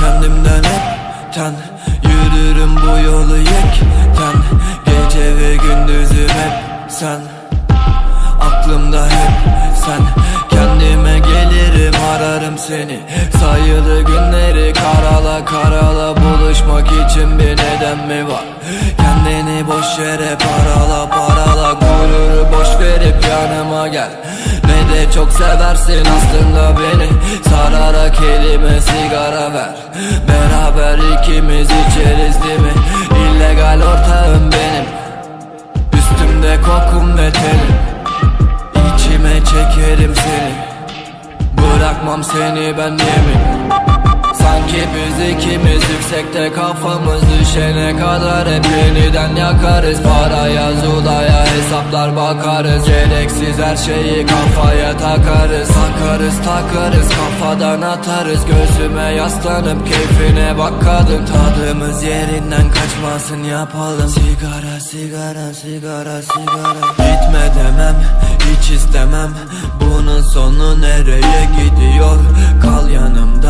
Kendimden hep ten Yürürüm bu yolu yekten Gece ve gündüzüm hep sen Aklımda hep sen Kendime gelirim ararım seni Sayılı günleri karala karala Buluşmak için bir neden mi var? Kendini boş yere parala parala çok seversin aslında beni. Sararak elime sigara ver. Beraber ikimiz içeriz değil mi? İllegal ortağım benim. Üstümde kokum ve telim İçime çekerim seni. Bırakmam seni ben yemin Sanki biz ikimiz yüksekte kafamız düşene kadar Hep yeniden yakarız. Paraya zulaya hesaplar bakarız. Gereksiz her şeyi kafaya takarız. Takarız takarız kafadan atarız. Gözüme yaslanıp keyfine bak kadın. Tadımız yerinden kaçmasın yapalım. Sigara sigara sigara sigara. Gitme demem hiç istemem. Bunun sonu nereye gidiyor? Kal yanımda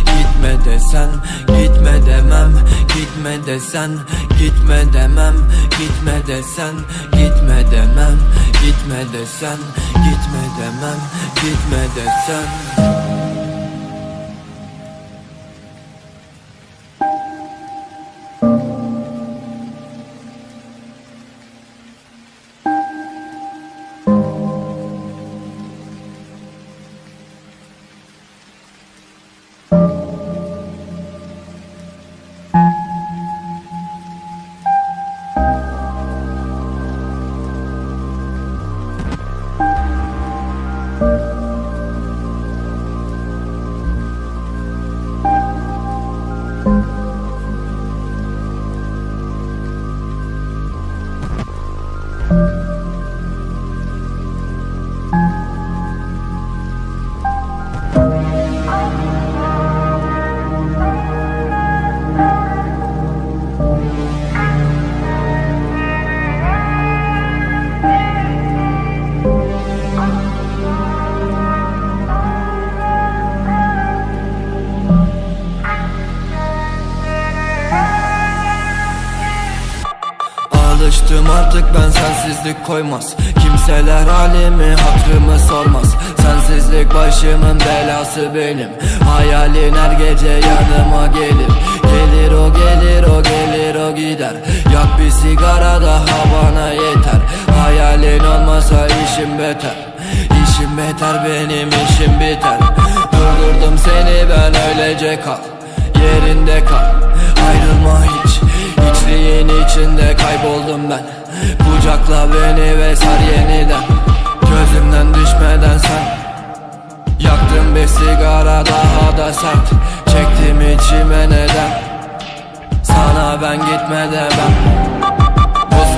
gitme desen Gitme demem gitme desen Gitme demem gitme desen Gitme demem gitme desen Gitme demem gitme desen Alıştım artık ben sensizlik koymaz. Kimseler halimi hatrımı sormaz. Sensizlik başımın belası benim. Hayalin her gece yanıma gelir. Gelir o gelir o gelir o gider. Yak bir sigara daha bana yeter. Hayalin olmasa işim beter. İşim beter benim işim biter. Durdurdum seni ben öylece kal. Yerinde kal. Ayrılma hiç İçliğin içinde kayboldum ben. Kucakla beni ve sar yeniden. Gözümden düşmeden sen. Yaktım bir sigara daha da sert. Çektim içime neden? Sana ben gitme demem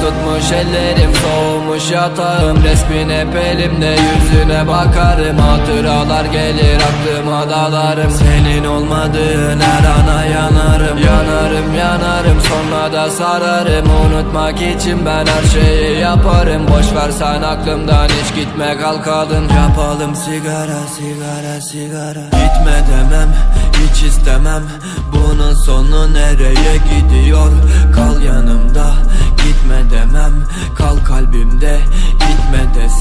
tutmuş ellerim soğumuş yatağım. Resmin hep elimde yüzüne bakarım. Hatıralar gelir aklıma dalarım. Senin olmadığın her ana yanarım. Yanarım yanarım sonra da sararım. Unutmak için ben her şeyi yaparım. Boş ver sen aklımdan hiç gitme kalkalım Yapalım sigara sigara sigara. Gitme demem hiç istemem. Bunun sonu nereye gidiyor? Kal yanımda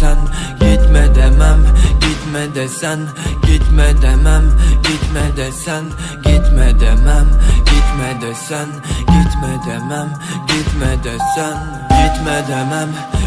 desen gitme demem Gitme desen gitme demem Gitme desen gitme demem Gitme desen gitme demem Gitme desen gitme demem